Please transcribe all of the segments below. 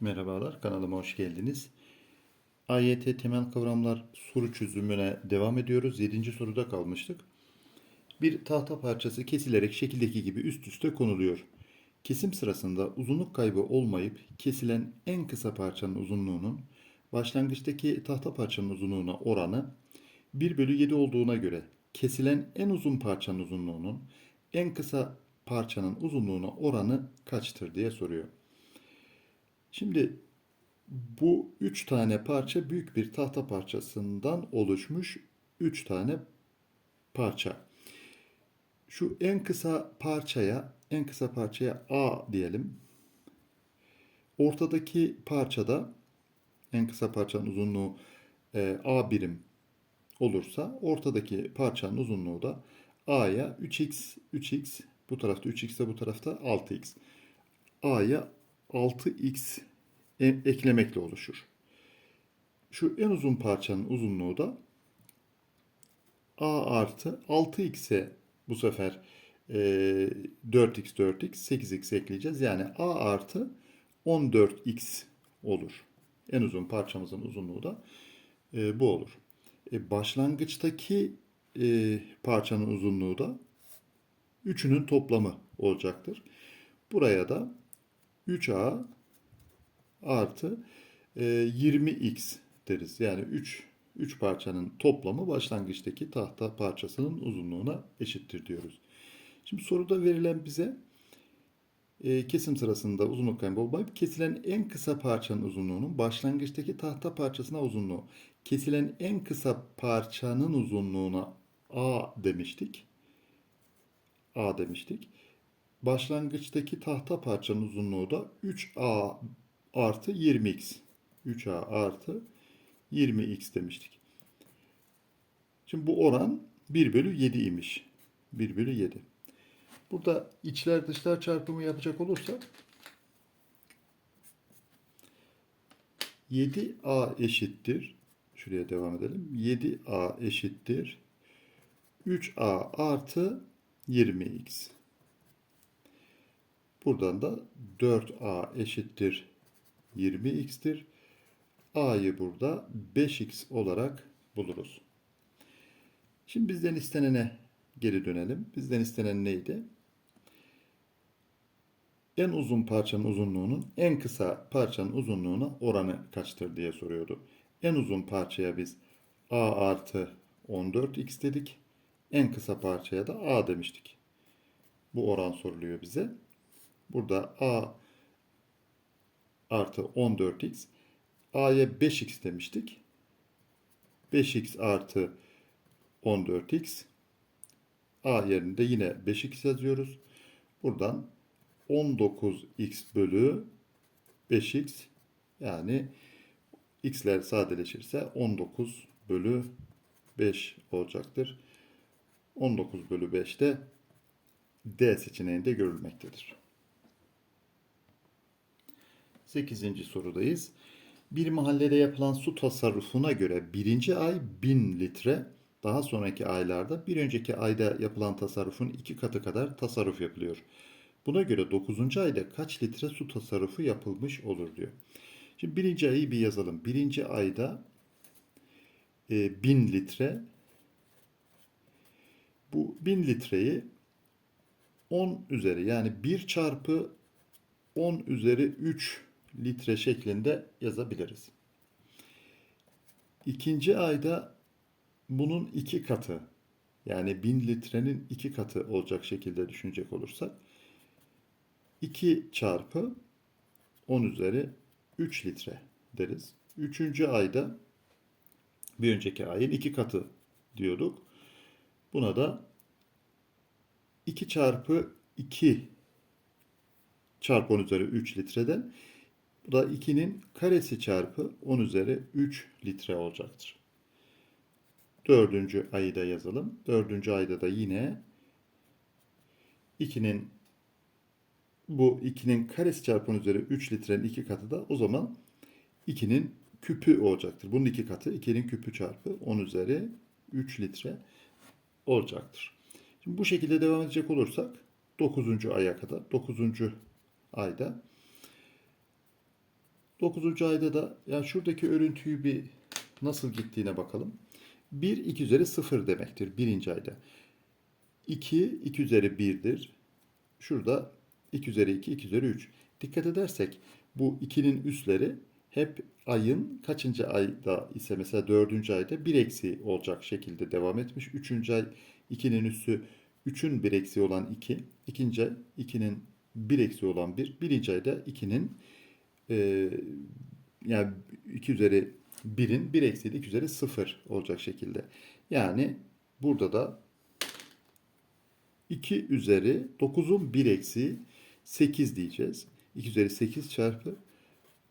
Merhabalar, kanalıma hoş geldiniz. AYT temel kavramlar soru çözümüne devam ediyoruz. 7. soruda kalmıştık. Bir tahta parçası kesilerek şekildeki gibi üst üste konuluyor. Kesim sırasında uzunluk kaybı olmayıp kesilen en kısa parçanın uzunluğunun başlangıçtaki tahta parçanın uzunluğuna oranı 1 bölü 7 olduğuna göre kesilen en uzun parçanın uzunluğunun en kısa parçanın uzunluğuna oranı kaçtır diye soruyor. Şimdi bu üç tane parça büyük bir tahta parçasından oluşmuş üç tane parça. Şu en kısa parçaya, en kısa parçaya A diyelim. Ortadaki parçada en kısa parçanın uzunluğu e, A birim olursa ortadaki parçanın uzunluğu da A'ya 3x, 3x, bu tarafta 3x ise bu tarafta 6x. A'ya 6x e- eklemekle oluşur. Şu en uzun parçanın uzunluğu da A artı 6x'e bu sefer e, 4x 4x 8x ekleyeceğiz. Yani A artı 14x olur. En uzun parçamızın uzunluğu da e, bu olur. E, başlangıçtaki e, parçanın uzunluğu da üçünün toplamı olacaktır. Buraya da 3A artı e, 20x deriz. Yani 3 3 parçanın toplamı başlangıçtaki tahta parçasının uzunluğuna eşittir diyoruz. Şimdi soruda verilen bize e, kesim sırasında uzunluk kaybı olmayıp kesilen en kısa parçanın uzunluğunun başlangıçtaki tahta parçasına uzunluğu. Kesilen en kısa parçanın uzunluğuna A demiştik. A demiştik. Başlangıçtaki tahta parçanın uzunluğu da 3A artı 20x. 3A artı 20x demiştik. Şimdi bu oran 1 bölü 7 imiş. 1 bölü 7. Burada içler dışlar çarpımı yapacak olursak 7A eşittir. Şuraya devam edelim. 7A eşittir. 3A artı 20x. Buradan da 4A eşittir 20x'tir. A'yı burada 5x olarak buluruz. Şimdi bizden istenene geri dönelim. Bizden istenen neydi? En uzun parçanın uzunluğunun en kısa parçanın uzunluğuna oranı kaçtır diye soruyordu. En uzun parçaya biz A artı 14x dedik. En kısa parçaya da A demiştik. Bu oran soruluyor bize. Burada A artı 14x. A'ya 5x demiştik. 5x artı 14x. A yerinde yine 5x yazıyoruz. Buradan 19x bölü 5x yani x'ler sadeleşirse 19 bölü 5 olacaktır. 19 bölü 5 de D seçeneğinde görülmektedir. 8. sorudayız. Bir mahallede yapılan su tasarrufuna göre birinci ay 1000 litre, daha sonraki aylarda bir önceki ayda yapılan tasarrufun iki katı kadar tasarruf yapılıyor. Buna göre 9. ayda kaç litre su tasarrufu yapılmış olur diyor. Şimdi birinci ayı bir yazalım. Birinci ayda e, 1000 litre bu 1000 litreyi 10 üzeri yani 1 çarpı 10 üzeri 3 litre şeklinde yazabiliriz. İkinci ayda bunun iki katı yani 1000 litrenin iki katı olacak şekilde düşünecek olursak 2 çarpı 10 üzeri 3 litre deriz. Üçüncü ayda bir önceki ayın iki katı diyorduk. Buna da 2 çarpı 2 çarpı 10 üzeri 3 litreden bu da 2'nin karesi çarpı 10 üzeri 3 litre olacaktır. Dördüncü ayı da yazalım. Dördüncü ayda da yine 2'nin bu 2'nin karesi çarpı 10 üzeri 3 litrenin 2 katı da o zaman 2'nin küpü olacaktır. Bunun 2 katı 2'nin küpü çarpı 10 üzeri 3 litre olacaktır. Şimdi bu şekilde devam edecek olursak 9. aya kadar 9. ayda 9. ayda da ya şuradaki örüntüyü bir nasıl gittiğine bakalım. 1 2 üzeri 0 demektir birinci ayda. 2 2 üzeri 1'dir. Şurada 2 üzeri 2 2 üzeri 3. Dikkat edersek bu 2'nin üsleri hep ayın kaçıncı ayda ise mesela 4. ayda 1 eksi olacak şekilde devam etmiş. 3. ay 2'nin üssü 3'ün 1 eksi olan 2. ikinci ay 2'nin 1 eksi olan 1. Birinci ayda 2'nin e, yani 2 üzeri 1'in 1 eksi 2 üzeri 0 olacak şekilde. Yani burada da 2 üzeri 9'un 1 eksi 8 diyeceğiz. 2 üzeri 8 çarpı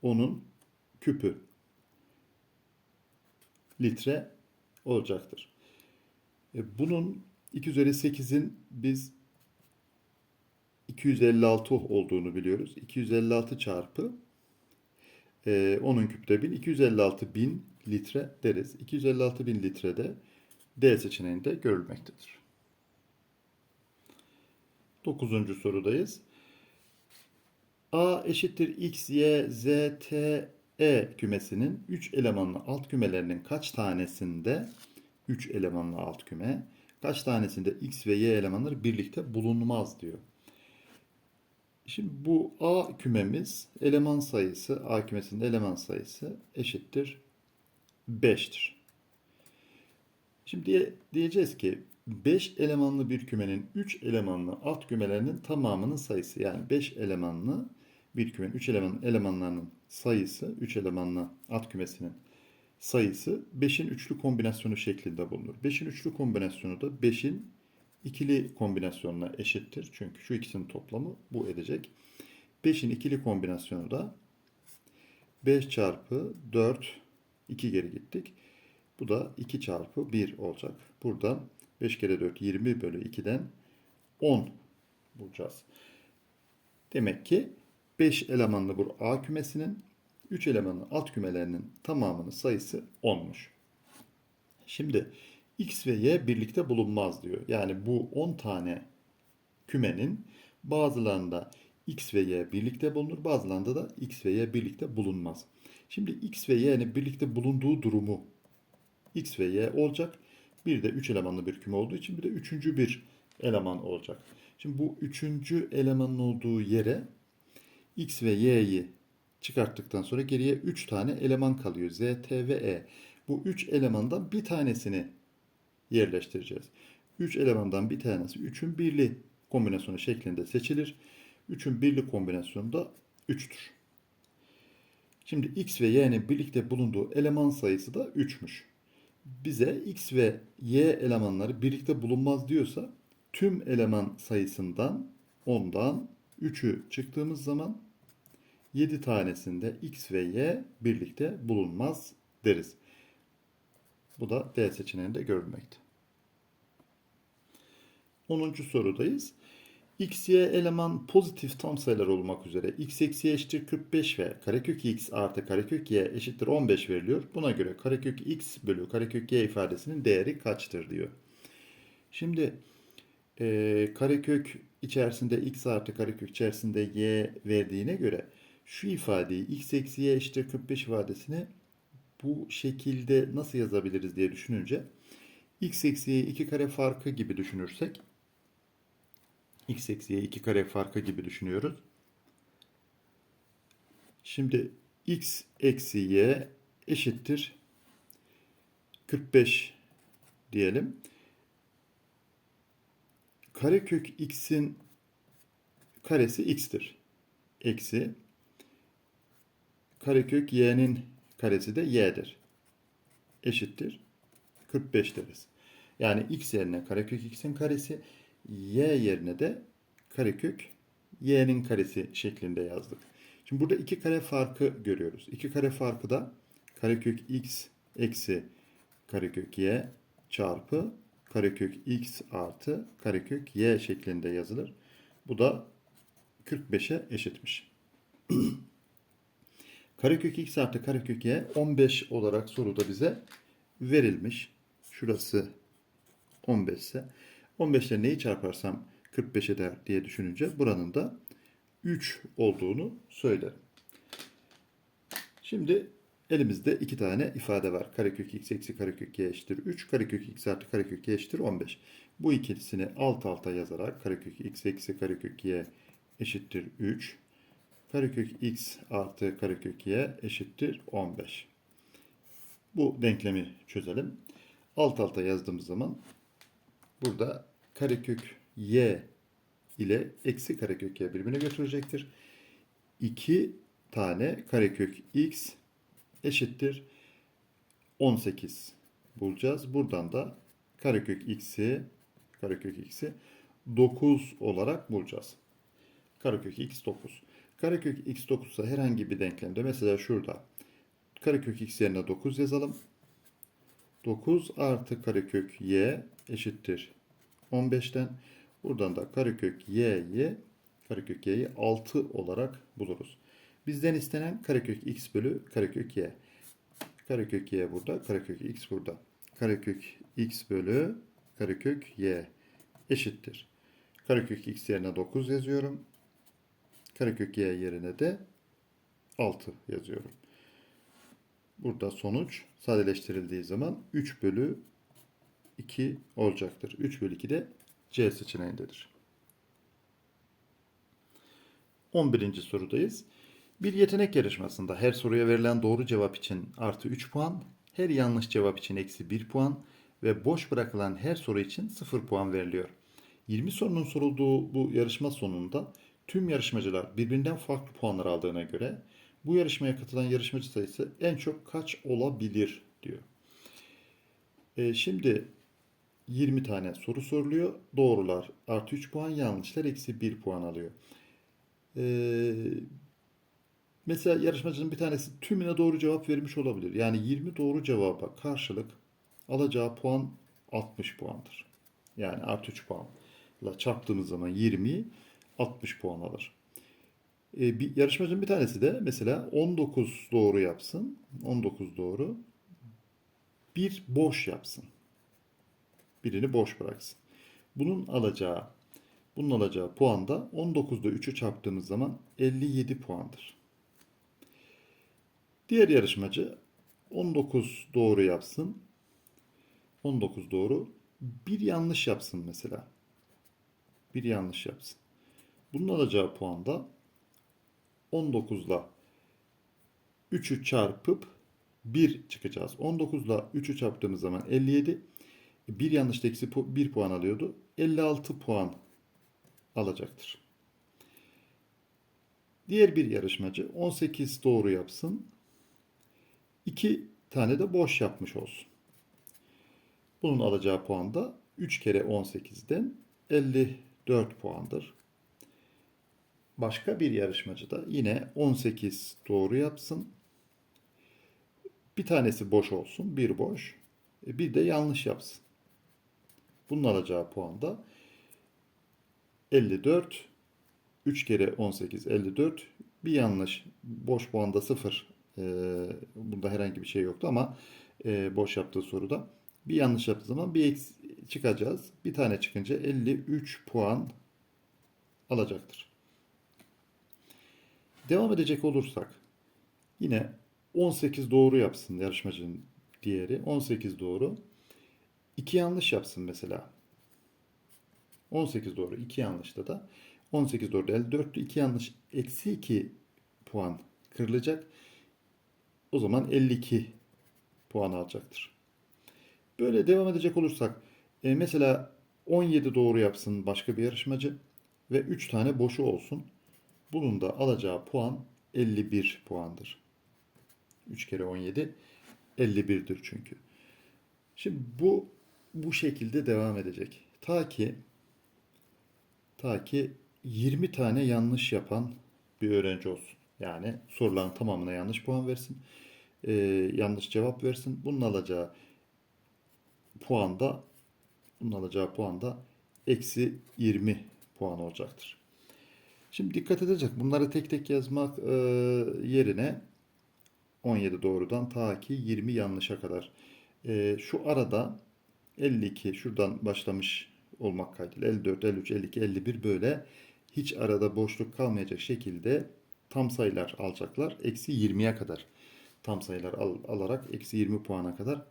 onun küpü litre olacaktır. E, bunun 2 üzeri 8'in biz 256 olduğunu biliyoruz. 256 çarpı e, onun küpte 1000 256 bin litre deriz. 256 bin litrede D seçeneğinde görülmektedir. Dokuzuncu sorudayız. A eşittir x, y, z, t, e kümesinin 3 elemanlı alt kümelerinin kaç tanesinde 3 elemanlı alt küme, kaç tanesinde x ve y elemanları birlikte bulunmaz diyor. Şimdi bu A kümemiz eleman sayısı, A kümesinde eleman sayısı eşittir 5'tir. Şimdi diye, diyeceğiz ki 5 elemanlı bir kümenin 3 elemanlı alt kümelerinin tamamının sayısı yani 5 elemanlı bir kümenin 3 eleman elemanlarının sayısı 3 elemanlı alt kümesinin sayısı 5'in üçlü kombinasyonu şeklinde bulunur. 5'in üçlü kombinasyonu da 5'in ikili kombinasyonuna eşittir. Çünkü şu ikisinin toplamı bu edecek. 5'in ikili kombinasyonu da 5 çarpı 4 2 geri gittik. Bu da 2 çarpı 1 olacak. Buradan 5 kere 4 20 bölü 2'den 10 bulacağız. Demek ki 5 elemanlı bu A kümesinin 3 elemanlı alt kümelerinin tamamının sayısı 10'muş. Şimdi X ve Y birlikte bulunmaz diyor. Yani bu 10 tane kümenin bazılarında X ve Y birlikte bulunur, bazılarında da X ve Y birlikte bulunmaz. Şimdi X ve Y'nin birlikte bulunduğu durumu X ve Y olacak. Bir de 3 elemanlı bir küme olduğu için bir de üçüncü bir eleman olacak. Şimdi bu üçüncü elemanın olduğu yere X ve Y'yi çıkarttıktan sonra geriye 3 tane eleman kalıyor. Z, T ve E. Bu 3 elemandan bir tanesini yerleştireceğiz. 3 elemandan bir tanesi 3'ün birli kombinasyonu şeklinde seçilir. 3'ün birli kombinasyonu da 3'tür. Şimdi x ve y'nin birlikte bulunduğu eleman sayısı da 3'müş. Bize x ve y elemanları birlikte bulunmaz diyorsa tüm eleman sayısından 10'dan 3'ü çıktığımız zaman 7 tanesinde x ve y birlikte bulunmaz deriz. Bu da D seçeneğinde görülmekte. 10. sorudayız. x, y eleman pozitif tam sayılar olmak üzere x eksi y eşittir 45 ve karekök x artı karekök y eşittir 15 veriliyor. Buna göre karekök x bölü karekök y ifadesinin değeri kaçtır diyor. Şimdi e, karekök içerisinde x artı karekök içerisinde y verdiğine göre şu ifadeyi x eksi y eşittir 45 ifadesini bu şekilde nasıl yazabiliriz diye düşününce x eksi y 2 kare farkı gibi düşünürsek x eksi y 2 kare farkı gibi düşünüyoruz. Şimdi x eksi y eşittir 45 diyelim. Karekök x'in karesi x'tir. Eksi karekök y'nin karesi de y'dir. Eşittir 45 deriz. Yani x yerine karekök x'in karesi, y yerine de karekök y'nin karesi şeklinde yazdık. Şimdi burada iki kare farkı görüyoruz. İki kare farkı da karekök x eksi karekök y çarpı karekök x artı karekök y şeklinde yazılır. Bu da 45'e eşitmiş. karekök x artı karekök y 15 olarak soruda bize verilmiş. Şurası 15 ise 15 ile neyi çarparsam 45 eder diye düşününce buranın da 3 olduğunu söylerim. Şimdi elimizde iki tane ifade var. Karekök x eksi karekök y eşittir 3. Karekök x artı karekök y eşittir 15. Bu ikisini alt alta yazarak karekök x eksi karekök y eşittir 3. Karekök x artı karekök y eşittir 15. Bu denklemi çözelim. Alt alta yazdığımız zaman burada karekök y ile eksi karekök y birbirine götürecektir. 2 tane karekök x eşittir 18 bulacağız. Buradan da karekök x'i karekök x'i 9 olarak bulacağız. Karekök x 9. Karekök x 9 ise herhangi bir denklemde mesela şurada karekök x yerine 9 yazalım. 9 artı karekök y eşittir 15'ten. Buradan da karekök y'yi karekök y'yi 6 olarak buluruz. Bizden istenen karekök x bölü karekök y. Karekök y burada, karekök x burada. Karekök x bölü karekök y eşittir. Karekök x yerine 9 yazıyorum. Karekök y yerine de 6 yazıyorum. Burada sonuç sadeleştirildiği zaman 3 bölü 2 olacaktır. 3 bölü 2 de C seçeneğindedir. 11. sorudayız. Bir yetenek yarışmasında her soruya verilen doğru cevap için artı 3 puan, her yanlış cevap için eksi 1 puan ve boş bırakılan her soru için 0 puan veriliyor. 20 sorunun sorulduğu bu yarışma sonunda tüm yarışmacılar birbirinden farklı puanlar aldığına göre bu yarışmaya katılan yarışmacı sayısı en çok kaç olabilir diyor. E, şimdi 20 tane soru soruluyor. Doğrular artı 3 puan, yanlışlar eksi 1 puan alıyor. Ee, mesela yarışmacının bir tanesi tümüne doğru cevap vermiş olabilir. Yani 20 doğru cevaba karşılık alacağı puan 60 puandır. Yani artı 3 puanla çarptığımız zaman 20'yi 60 puan alır. Ee, bir yarışmacının bir tanesi de mesela 19 doğru yapsın. 19 doğru. Bir boş yapsın. Birini boş bıraksın. Bunun alacağı bunun alacağı puan da 19'da 3'ü çarptığımız zaman 57 puandır. Diğer yarışmacı 19 doğru yapsın. 19 doğru. Bir yanlış yapsın mesela. Bir yanlış yapsın. Bunun alacağı puan da 19'la 3'ü çarpıp 1 çıkacağız. 19'la 3'ü çarptığımız zaman 57. Bir yanlış eksi 1 puan alıyordu. 56 puan alacaktır. Diğer bir yarışmacı 18 doğru yapsın. 2 tane de boş yapmış olsun. Bunun alacağı puan da 3 kere 18'den 54 puandır. Başka bir yarışmacı da yine 18 doğru yapsın. Bir tanesi boş olsun, bir boş. E, bir de yanlış yapsın. Bunun alacağı puan da 54. 3 kere 18 54. Bir yanlış. Boş puanda 0. Ee, bunda herhangi bir şey yoktu ama e, boş yaptığı soruda. Bir yanlış yaptığı zaman bir eks çıkacağız. Bir tane çıkınca 53 puan alacaktır. Devam edecek olursak yine 18 doğru yapsın yarışmacının diğeri. 18 doğru. 2 yanlış yapsın mesela. 18 doğru 2 yanlışta da 18 doğru 54 2 yanlış eksi 2 puan kırılacak. O zaman 52 puan alacaktır. Böyle devam edecek olursak e, mesela 17 doğru yapsın başka bir yarışmacı ve 3 tane boşu olsun. Bunun da alacağı puan 51 puandır. 3 kere 17 51'dir çünkü. Şimdi bu bu şekilde devam edecek. Ta ki ta ki 20 tane yanlış yapan bir öğrenci olsun. Yani soruların tamamına yanlış puan versin. Ee, yanlış cevap versin. Bunun alacağı puan da bunun alacağı puan da eksi 20 puan olacaktır. Şimdi dikkat edecek. Bunları tek tek yazmak e, yerine 17 doğrudan ta ki 20 yanlışa kadar. E, şu arada 52 şuradan başlamış olmak kaydıyla 54, 53, 52, 51 böyle hiç arada boşluk kalmayacak şekilde tam sayılar alacaklar. Eksi 20'ye kadar. tam sayılar al- alarak eksi 20 puana kadar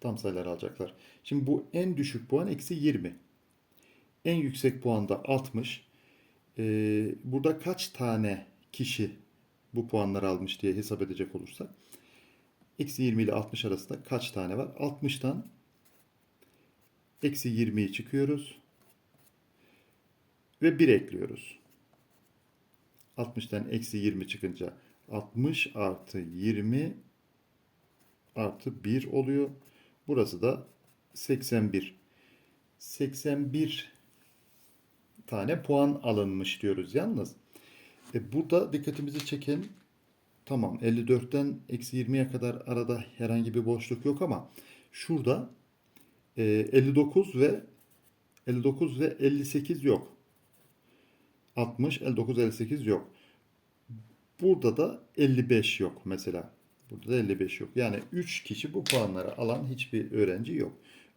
tam sayılar alacaklar. Şimdi bu en düşük puan eksi 20. En yüksek puan da 60. Ee, burada kaç tane kişi bu puanları almış diye hesap edecek olursak eksi 20 ile 60 arasında kaç tane var? 60'tan eksi 20'yi çıkıyoruz ve 1 ekliyoruz. 60'tan eksi 20 çıkınca 60 artı 20 artı 1 oluyor. Burası da 81. 81 tane puan alınmış diyoruz yalnız. E burada dikkatimizi çeken tamam 54'ten eksi 20'ye kadar arada herhangi bir boşluk yok ama şurada e, 59 ve 59 ve 58 yok. 60, 59, 58 yok. Burada da 55 yok mesela. Burada da 55 yok. Yani 3 kişi bu puanları alan hiçbir öğrenci yok.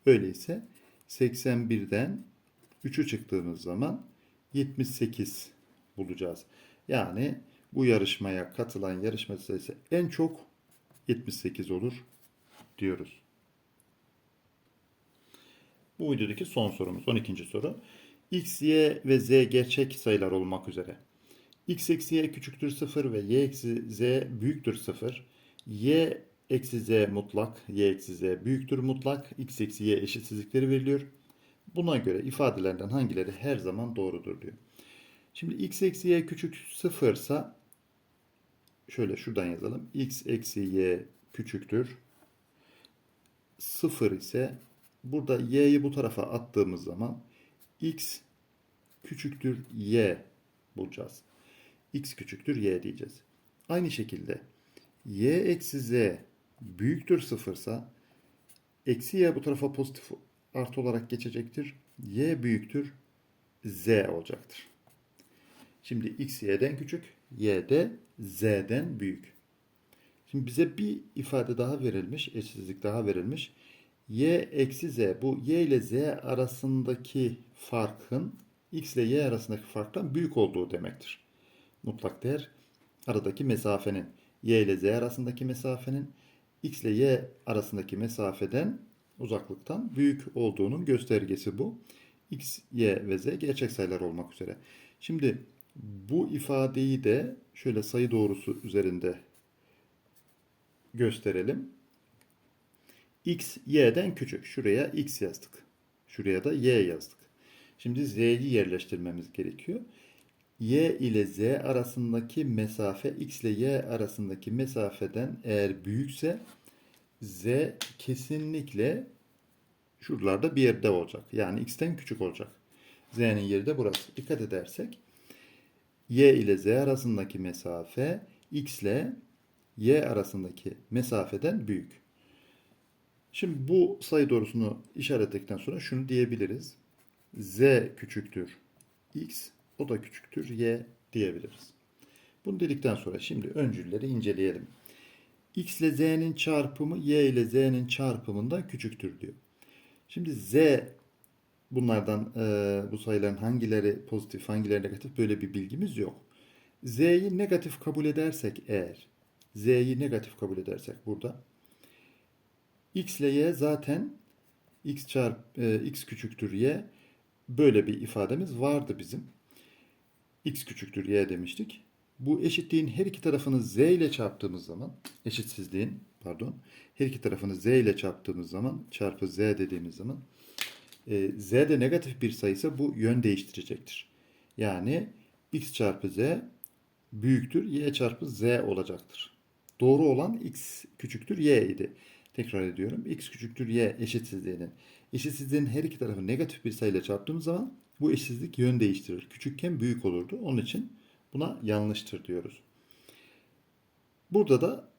Öyleyse 81'den 3'ü çıktığımız zaman 78 bulacağız. Yani bu yarışmaya katılan yarışma sayısı en çok 78 olur diyoruz. Bu videodaki son sorumuz 12. soru. X, Y ve Z gerçek sayılar olmak üzere. X eksi Y küçüktür 0 ve Y eksi Z büyüktür 0. Y eksi Z mutlak, Y eksi Z büyüktür mutlak. X eksi Y eşitsizlikleri veriliyor. Buna göre ifadelerden hangileri her zaman doğrudur diyor. Şimdi x eksi y küçük 0 ise şöyle şuradan yazalım. x eksi y küçüktür. 0 ise burada y'yi bu tarafa attığımız zaman x küçüktür y bulacağız. x küçüktür y diyeceğiz. Aynı şekilde y eksi z büyüktür 0 ise eksi y bu tarafa pozitif artı olarak geçecektir. y büyüktür z olacaktır. Şimdi x y'den küçük, y de z'den büyük. Şimdi bize bir ifade daha verilmiş, eşitsizlik daha verilmiş. Y eksi z, bu y ile z arasındaki farkın x ile y arasındaki farktan büyük olduğu demektir. Mutlak değer aradaki mesafenin, y ile z arasındaki mesafenin x ile y arasındaki mesafeden uzaklıktan büyük olduğunun göstergesi bu. x, y ve z gerçek sayılar olmak üzere. Şimdi bu ifadeyi de şöyle sayı doğrusu üzerinde gösterelim. X y'den küçük. Şuraya x yazdık. Şuraya da y yazdık. Şimdi z'yi yerleştirmemiz gerekiyor. y ile z arasındaki mesafe x ile y arasındaki mesafeden eğer büyükse z kesinlikle şuralarda bir yerde olacak. Yani x'ten küçük olacak. z'nin yeri de burası. Dikkat edersek y ile z arasındaki mesafe x ile y arasındaki mesafeden büyük. Şimdi bu sayı doğrusunu işaretledikten sonra şunu diyebiliriz. z küçüktür x, o da küçüktür y diyebiliriz. Bunu dedikten sonra şimdi öncülleri inceleyelim. x ile z'nin çarpımı y ile z'nin çarpımından küçüktür diyor. Şimdi z bunlardan e, bu sayıların hangileri pozitif hangileri negatif böyle bir bilgimiz yok. Z'yi negatif kabul edersek eğer Z'yi negatif kabul edersek burada X ile Y zaten X çarp e, X küçüktür Y böyle bir ifademiz vardı bizim. X küçüktür Y demiştik. Bu eşitliğin her iki tarafını Z ile çarptığımız zaman eşitsizliğin pardon her iki tarafını Z ile çarptığımız zaman çarpı Z dediğimiz zaman e, Z de negatif bir sayıysa bu yön değiştirecektir. Yani X çarpı Z büyüktür Y çarpı Z olacaktır. Doğru olan X küçüktür Y idi. Tekrar ediyorum. X küçüktür Y eşitsizliğinin. Eşitsizliğin her iki tarafı negatif bir sayıyla çarptığımız zaman bu eşitsizlik yön değiştirir. Küçükken büyük olurdu. Onun için buna yanlıştır diyoruz. Burada da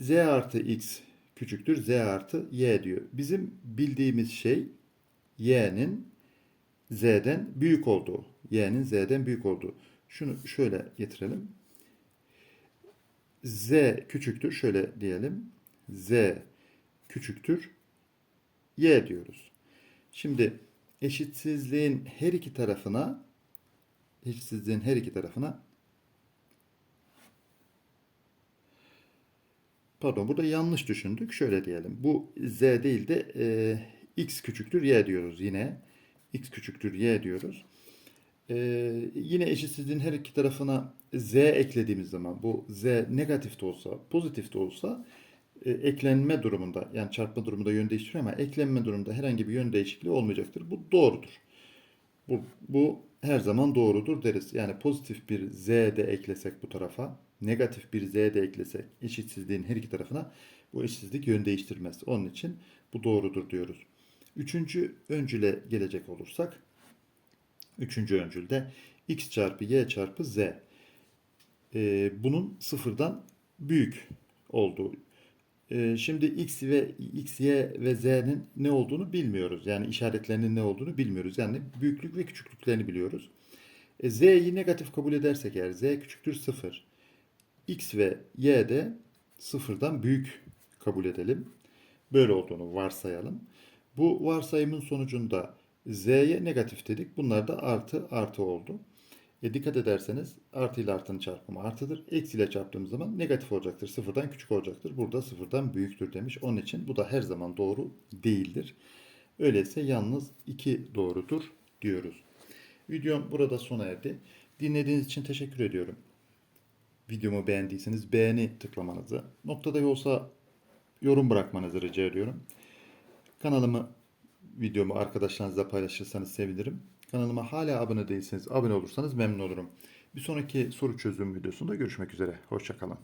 Z artı X küçüktür Z artı Y diyor. Bizim bildiğimiz şey Y'nin Z'den büyük olduğu. Y'nin Z'den büyük olduğu. Şunu şöyle getirelim. Z küçüktür. Şöyle diyelim. Z küçüktür. Y diyoruz. Şimdi eşitsizliğin her iki tarafına eşitsizliğin her iki tarafına pardon burada yanlış düşündük. Şöyle diyelim. Bu z değil de e, x küçüktür y diyoruz yine. x küçüktür y diyoruz. E, yine eşitsizliğin her iki tarafına z eklediğimiz zaman bu z negatif de olsa pozitif de olsa e, eklenme durumunda yani çarpma durumunda yön değiştiriyor ama eklenme durumunda herhangi bir yön değişikliği olmayacaktır. Bu doğrudur. Bu, bu her zaman doğrudur deriz. Yani pozitif bir z de eklesek bu tarafa, negatif bir z de eklesek eşitsizliğin her iki tarafına bu eşitsizlik yön değiştirmez. Onun için bu doğrudur diyoruz. Üçüncü öncüle gelecek olursak, üçüncü öncülde x çarpı y çarpı z. Ee, bunun sıfırdan büyük olduğu Şimdi x ve x, y ve z'nin ne olduğunu bilmiyoruz. Yani işaretlerinin ne olduğunu bilmiyoruz. Yani büyüklük ve küçüklüklerini biliyoruz. E, z'yi negatif kabul edersek eğer z küçüktür 0. x ve y de sıfırdan büyük kabul edelim. Böyle olduğunu varsayalım. Bu varsayımın sonucunda z'ye negatif dedik. Bunlar da artı artı oldu. E, dikkat ederseniz artı ile artının çarpımı artıdır. Eksi ile çarptığımız zaman negatif olacaktır. Sıfırdan küçük olacaktır. Burada sıfırdan büyüktür demiş. Onun için bu da her zaman doğru değildir. Öyleyse yalnız 2 doğrudur diyoruz. Videom burada sona erdi. Dinlediğiniz için teşekkür ediyorum. Videomu beğendiyseniz beğeni tıklamanızı, noktada olsa yorum bırakmanızı rica ediyorum. Kanalımı, videomu arkadaşlarınızla paylaşırsanız sevinirim. Kanalıma hala abone değilseniz abone olursanız memnun olurum. Bir sonraki soru çözüm videosunda görüşmek üzere. Hoşçakalın.